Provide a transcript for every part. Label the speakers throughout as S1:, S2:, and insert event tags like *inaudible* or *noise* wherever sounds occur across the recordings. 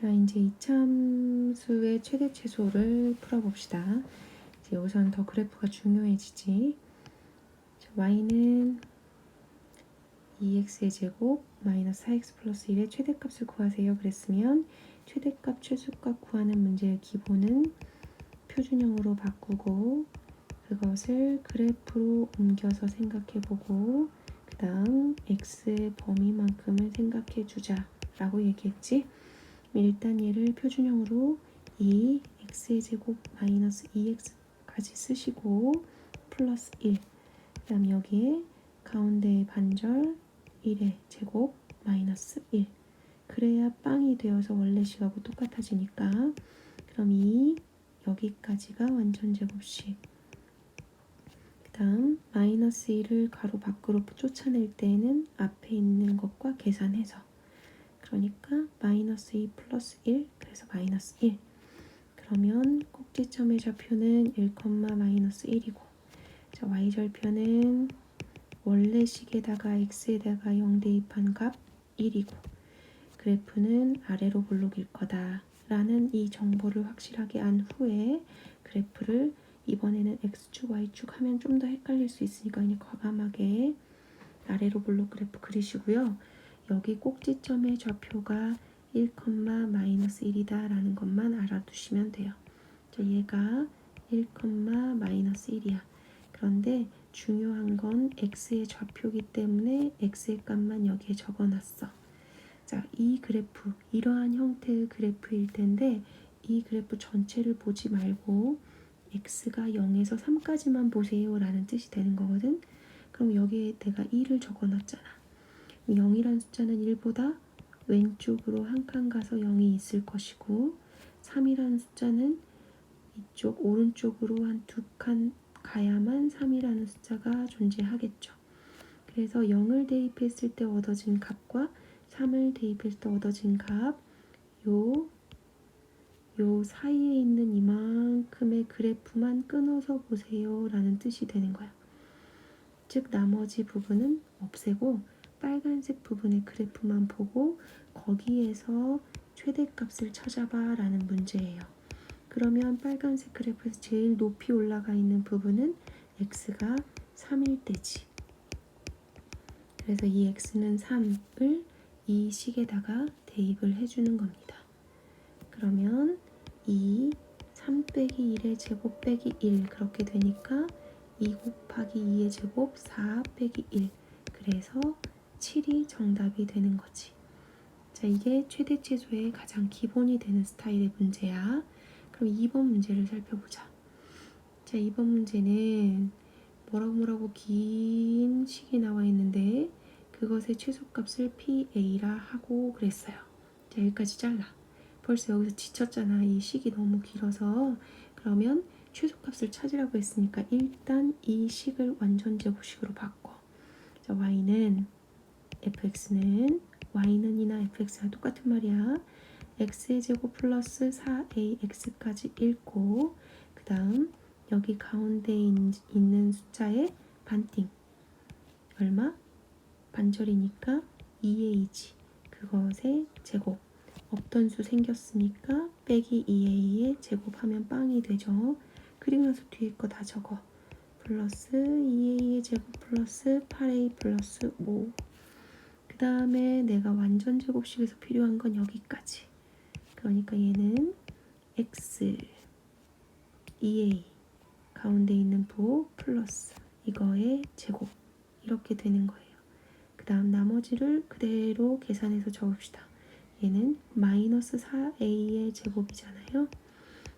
S1: 자, 이제 이참수의 최대 최소를 풀어봅시다. 이제 우선 더 그래프가 중요해지지. 자, y는 2x의 제곱 마이너스 4x 플러스 1의 최대값을 구하세요. 그랬으면 최대값, 최소값 구하는 문제의 기본은 표준형으로 바꾸고 그것을 그래프로 옮겨서 생각해보고 그 다음 x의 범위만큼을 생각해주자 라고 얘기했지. 일단 얘를 표준형으로 2 x의 제곱 마이너스 2x까지 쓰시고 플러스 1 그다음 여기에 가운데의 반절 1의 제곱 마이너스 1 그래야 빵이 되어서 원래 식하고 똑같아지니까. 그럼 이 여기까지가 완전 제곱식. 그 다음 마이너스 1을 가로 밖으로 쫓아낼 때에는 앞에 있는 것과 계산해서 그러니까 마이너스 2 플러스 1 그래서 마이너스 1 그러면 꼭지점의 좌표는 1, 마이너스 1이고 자 y절표는 원래 식에다가 x에다가 0 대입한 값 1이고 그래프는 아래로 볼록일 거다 라는 이 정보를 확실하게 안 후에 그래프를 이번에는 x축 y축 하면 좀 더 헷갈릴 수 있으니까 그냥 과감하게 아래로 볼록 그래프 그리시고요 여기 꼭지점의 좌표가 1, 마이너스 1이다 라는 것만 알아두시면 돼요. 자, 얘가 1, 마이너스 1이야. 그런데 중요한 건 x의 좌표이기 때문에 x의 값만 여기에 적어놨어. 자, 이 그래프, 이러한 형태의 그래프일 텐데 이 그래프 전체를 보지 말고 x가 0에서 3까지만 보세요 라는 뜻이 되는 거거든. 그럼 여기에 내가 2를 적어놨잖아. 0이란 숫자는 1보다 왼쪽으로 한 칸 가서 0이 있을 것이고 3이라는 숫자는 이쪽 오른쪽으로 한 두 칸 가야만 3이라는 숫자가 존재하겠죠. 그래서 0을 대입했을 때 얻어진 값과 3을 대입했을 때 얻어진 값, 요, 요 사이에 있는 이만큼의 그래프만 끊어서 보세요 라는 뜻이 되는 거야. 즉 나머지 부분은 없애고 빨간색 부분의 그래프만 보고 거기에서 최대값을 찾아봐 라는 문제예요. 그러면 빨간색 그래프에서 제일 높이 올라가 있는 부분은 x가 3일 때지. 그래서 이 x는 3을 이 식에다가 대입을 해주는 겁니다. 그러면 이3 빼기 1의 제곱 빼기 1 그렇게 되니까 2 곱하기 2의 제곱 4 빼기 1 그래서 7이 정답이 되는 거지. 자, 이게 최대 최소의 가장 기본이 되는 스타일의 문제야. 그럼 2번 문제를 살펴보자. 자, 2번 문제는 뭐라고 뭐라고 긴 식이 나와 있는데 그것의 최소값을 PA라 하고 그랬어요. 자, 여기까지 잘라. 벌써 여기서 지쳤잖아. 이 식이 너무 길어서. 그러면 최소값을 찾으라고 했으니까 일단 이 식을 완전 제곱식으로 바꿔. 자, y는 fx는 y는 이나 fx랑 똑같은 말이야. x의 제곱 플러스 4ax까지 읽고 그 다음 여기 가운데 있는 숫자의 반띵 얼마? 반절이니까 2a지 그것의 제곱 없던 수 생겼으니까 빼기 2a의 제곱하면 빵이 되죠. 그리고 나서 뒤에 거 다 적어. 플러스 2a의 제곱 플러스 8a 플러스 5 다음에 내가 완전 제곱식에서 필요한 건 여기까지. 그러니까 얘는 x 2a 가운데 있는 부호 플러스 이거의 제곱 이렇게 되는 거예요. 그 다음 나머지를 그대로 계산해서 적읍시다. 얘는 마이너스 4a의 제곱이잖아요.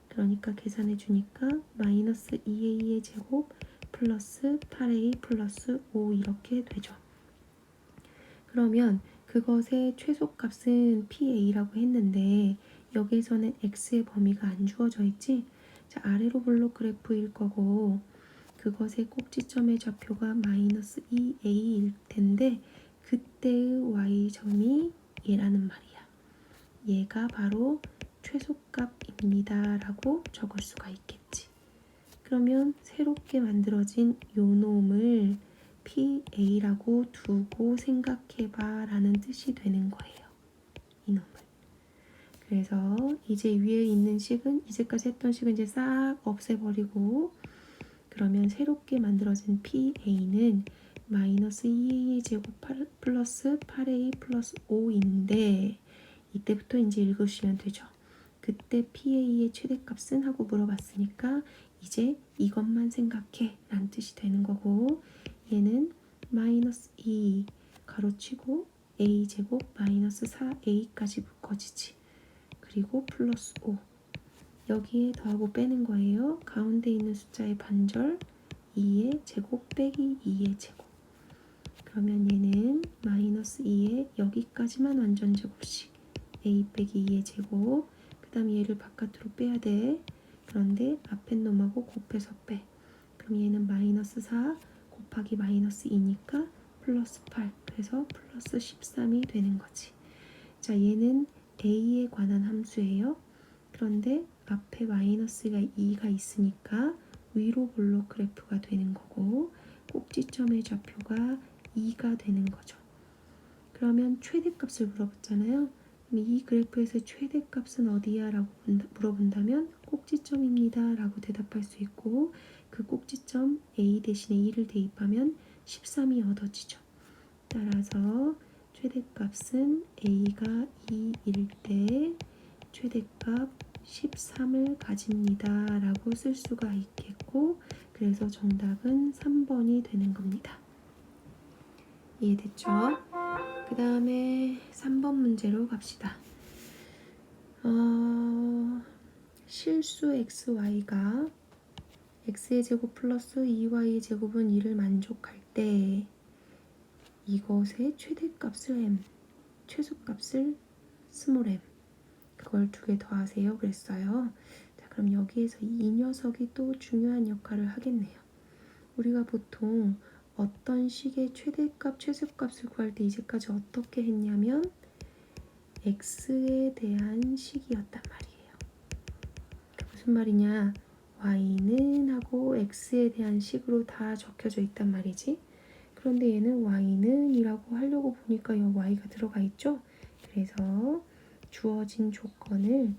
S1: 그러니까 계산해 주니까 마이너스 2a의 제곱 플러스 8a 플러스 5 이렇게 되죠. 그러면 그것의 최소값은 PA라고 했는데 여기에서는 X의 범위가 안 주어져 있지? 자, 아래로 볼록 그래프일 거고 그것의 꼭지점의 좌표가 마이너스 2A일 텐데 그때의 Y점이 얘라는 말이야. 얘가 바로 최소값입니다. 라고 적을 수가 있겠지. 그러면 새롭게 만들어진 요 놈을 PA라고 두고 생각해봐 라는 뜻이 되는 거예요. 이놈을. 그래서 이제 위에 있는 식은 이제까지 했던 식은 이제 싹 없애버리고 그러면 새롭게 만들어진 PA는 마이너스 2A 제곱 팔- 플러스 8A 플러스 5인데 이때부터 이제 읽으시면 되죠. 그때 PA의 최대값은 하고 물어봤으니까 이제 이것만 생각해 라는 뜻이 되는 거고 얘는 마이너스 2 가로치고 A 제곱 마이너스 4A까지 묶어지지. 그리고 플러스 5 여기에 더하고 빼는 거예요. 가운데 있는 숫자의 반절 2의 제곱 빼기 2의 제곱. 그러면 얘는 마이너스 2의 여기까지만 완전 제곱씩 a 빼기 2의 제곱. 그 다음 얘를 바깥으로 빼야 돼. 그런데 앞에 놈하고 곱해서 빼. 그럼 얘는 마이너스 4 곱하기 마이너스 2니까 플러스 8 그래서 플러스 13이 되는 거지 자 얘는 a에 관한 함수예요 그런데 앞에 마이너스가 2가 있으니까 위로 볼록 그래프가 되는 거고 꼭지점의 좌표가 2가 되는 거죠. 그러면 최대값을 물어봤잖아요. 이 그래프에서 최대값은 어디야? 라고 본다- 물어본다면 꼭지점입니다. 라고 대답할 수 있고 그 꼭지점 A 대신에 2를 대입하면 13이 얻어지죠. 따라서 최대값은 A가 2일 때 최대값 13을 가집니다. 라고 쓸 수가 있겠고 그래서 정답은 3번이 되는 겁니다. 이해됐죠? 그 다음에 3번 문제로 갑시다. 어, 실수 xy가 x의 제곱 플러스 2y의 제곱은 2를 만족할 때 이것의 최대값을 m, 최소값을 스몰 m 그걸 두 개 더하세요 그랬어요. 자 그럼 여기에서 이 녀석이 또 중요한 역할을 하겠네요. 우리가 보통 어떤 식의 최대값, 최소값을 구할 때 이제까지 어떻게 했냐면 x에 대한 식이었단 말이에요. 그 무슨 말이냐? Y는 하고 x에 대한 식으로 다 적혀져 있단 말이지. 그런데 얘는 y는 이라고 하려고 보니까 이 y가 들어가 있죠. 그래서 주어진 조건을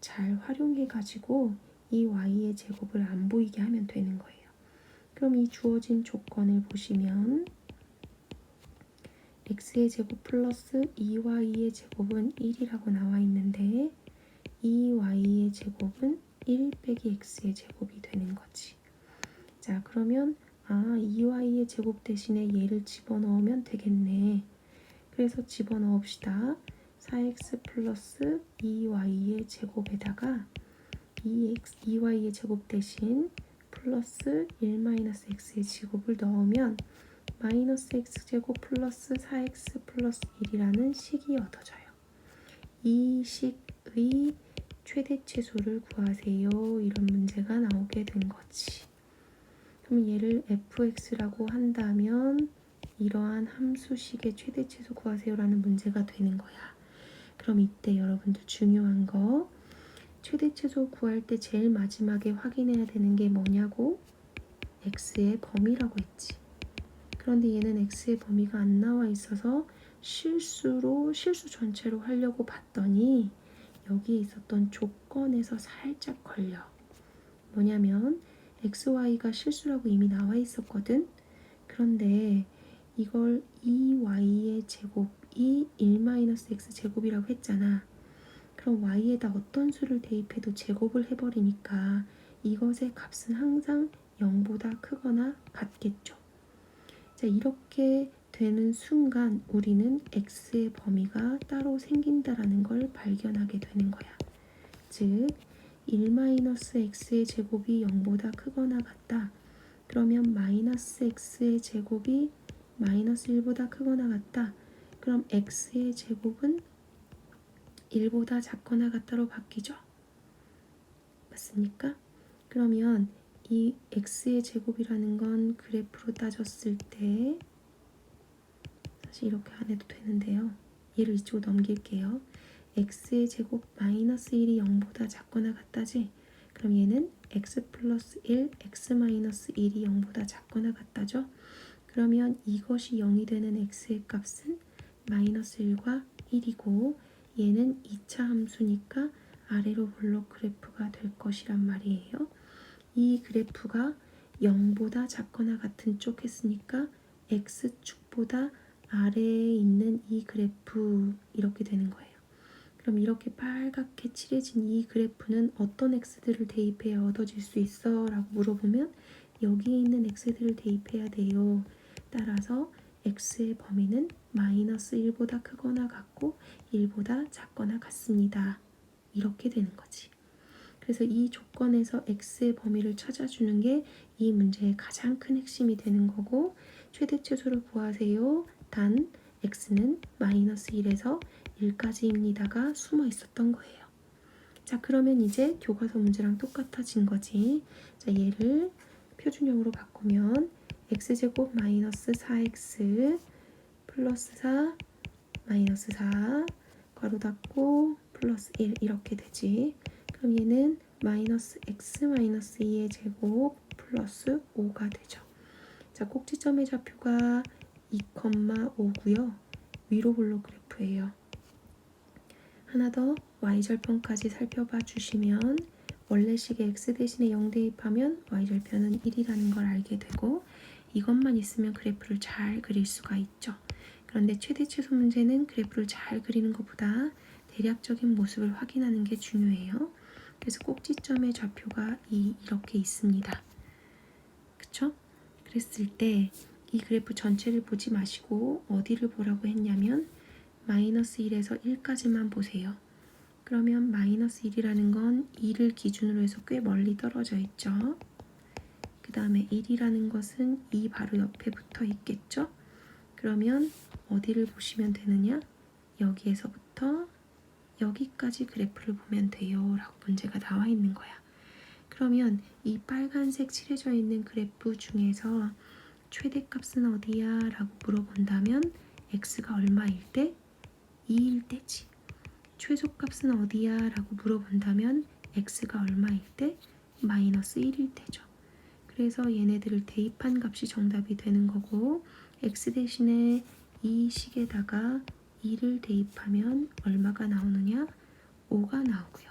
S1: 잘 활용해 가지고 이 y의 제곱을 안 보이게 하면 되는 거예요. 그럼 이 주어진 조건을 보시면 x의 제곱 플러스 2y의 제곱은 1이라고 나와 있는데 2y의 제곱은 1 빼기 x의 제곱이 되는 거지. 자 그러면 아 2y의 제곱 대신에 얘를 집어넣으면 되겠네. 그래서 집어넣읍시다. 4x 플러스 2y의 제곱에다가 2x, 2y의 제곱 대신 플러스 1 마이너스 x의 제곱을 넣으면 마이너스 x제곱 플러스 4x 플러스 1이라는 식이 얻어져요. 이 식의 최대치수를 구하세요. 이런 문제가 나오게 된 거지. 그럼 얘를 fx라고 한다면 이러한 함수식의 최대치수 구하세요라는 문제가 되는 거야. 그럼 이때 여러분들 중요한 거 최대치수 구할 때 제일 마지막에 확인해야 되는 게 뭐냐고? x의 범위라고 했지. 그런데 얘는 x의 범위가 안 나와 있어서 실수로 실수 전체로 하려고 봤더니 여기에 있었던 조건에서 살짝 걸려. 뭐냐면 xy가 실수라고 이미 나와 있었거든. 그런데 이걸 2y의 제곱이 1-x 제곱이라고 했잖아. 그럼 y에다 어떤 수를 대입해도 제곱을 해버리니까 이것의 값은 항상 0보다 크거나 같겠죠. 자, 이렇게 되는 순간 우리는 x의 범위가 따로 생긴다라는 걸 발견하게 되는 거야. 즉, 1-x의 제곱이 0보다 크거나 같다. 그러면 마이너스 x의 제곱이 마이너스 1보다 크거나 같다. 그럼 x의 제곱은 1보다 작거나 같다로 바뀌죠. 맞습니까? 그러면 이 x의 제곱이라는 건 그래프로 따졌을 때 사실 이렇게 안 해도 되는데요. 얘를 이쪽으로 넘길게요. x의 제곱 마이너스 1이 0보다 작거나 같다지? 그럼 얘는 x 플러스 1, x 마이너스 1이 0보다 작거나 같다죠? 그러면 이것이 0이 되는 x의 값은 마이너스 1과 1이고 얘는 2차 함수니까 아래로 블록 그래프가 될 것이란 말이에요. 이 그래프가 0보다 작거나 같은 쪽 했으니까 x축보다 아래에 있는 이 그래프 이렇게 되는 거예요. 그럼 이렇게 빨갛게 칠해진 이 그래프는 어떤 x들을 대입해야 얻어질 수 있어? 라고 물어보면 여기에 있는 x들을 대입해야 돼요. 따라서 x의 범위는 마이너스 1보다 크거나 같고 1보다 작거나 같습니다. 이렇게 되는 거지. 그래서 이 조건에서 x의 범위를 찾아주는 게 이 문제의 가장 큰 핵심이 되는 거고 최대 최소를 구하세요. 단 x는 마이너스 1에서 1까지입니다가 숨어 있었던 거예요. 자 그러면 이제 교과서 문제랑 똑같아진 거지. 자 얘를 표준형으로 바꾸면 x제곱 마이너스 4x 플러스 4 마이너스 4 괄호 닫고 플러스 1 이렇게 되지. 그럼 얘는 마이너스 x 마이너스 2의 제곱 플러스 5가 되죠. 자 꼭지점의 좌표가 2,5고요. 위로 블록 그래프예요. 하나 더 y절편까지 살펴봐 주시면 원래식의 x 대신에 0 대입하면 y절편은 1이라는 걸 알게 되고 이것만 있으면 그래프를 잘 그릴 수가 있죠. 그런데 최대 최소 문제는 그래프를 잘 그리는 것보다 대략적인 모습을 확인하는 게 중요해요. 그래서 꼭지점의 좌표가 이, 이렇게 있습니다. 그쵸? 그랬을 때 이 그래프 전체를 보지 마시고 어디를 보라고 했냐면 마이너스 1에서 1까지만 보세요. 그러면 마이너스 1이라는 건 2를 기준으로 해서 꽤 멀리 떨어져 있죠. 그 다음에 1이라는 것은 2 바로 옆에 붙어 있겠죠. 그러면 어디를 보시면 되느냐? 여기에서부터 여기까지 그래프를 보면 돼요. 라고 문제가 나와 있는 거야. 그러면 이 빨간색 칠해져 있는 그래프 중에서 최대값은 어디야? 라고 물어본다면 x가 얼마일 때? 2일 때지. 최소값은 어디야? 라고 물어본다면 x가 얼마일 때? 마이너스 1일 때죠. 그래서 얘네들을 대입한 값이 정답이 되는 거고 x 대신에 이 식에다가 2를 대입하면 얼마가 나오느냐? 5가 나오고요.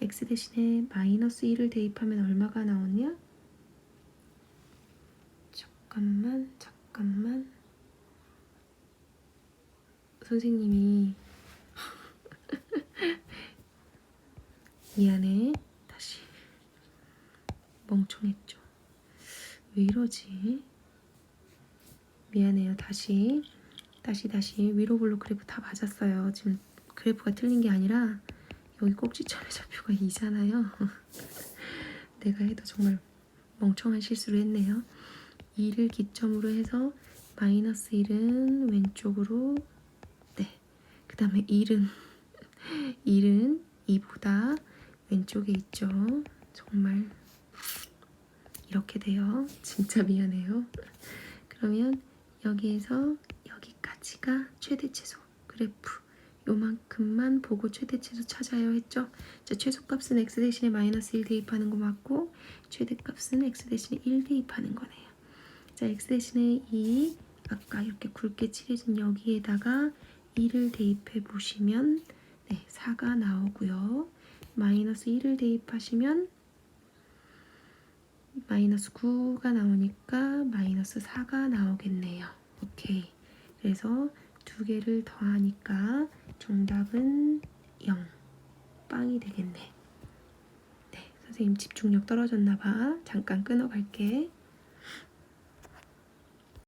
S1: x 대신에 마이너스 1을 대입하면 얼마가 나오냐? 잠깐만, 잠깐만. 선생님이 *laughs* 미안해. 다시 멍청했죠. 왜 이러지? 미안해요. 다시 다시 다시 위로 블록 그래프 다 맞았어요. 지금 그래프가 틀린 게 아니라 여기 꼭지점의 좌표가 2잖아요. *laughs* 내가 해도 정말 멍청한 실수를 했네요. 2를 기점으로 해서 마이너스 1은 왼쪽으로 네. 그 다음에 1은 1은 *laughs* 2보다 왼쪽에 있죠. 정말 이렇게 돼요. 진짜 미안해요. 그러면 여기에서 여기까지가 최대 최소 그래프 요만큼만 보고 최대 최소 찾아야 했죠. 자, 최소값은 x 대신에 마이너스 1 대입하는 거 맞고 최대값은 x 대신에 1 대입하는 거네요. 자, x 대신에 2 아까 이렇게 굵게 칠해진 여기에다가 2를 대입해 보시면 네, 4가 나오고요. 마이너스 1을 대입하시면 마이너스 9가 나오니까 마이너스 4가 나오겠네요. 오케이. 그래서 두 개를 더하니까 정답은 0. 빵이 되겠네. 네, 선생님 집중력 떨어졌나 봐. 잠깐 끊어 갈게.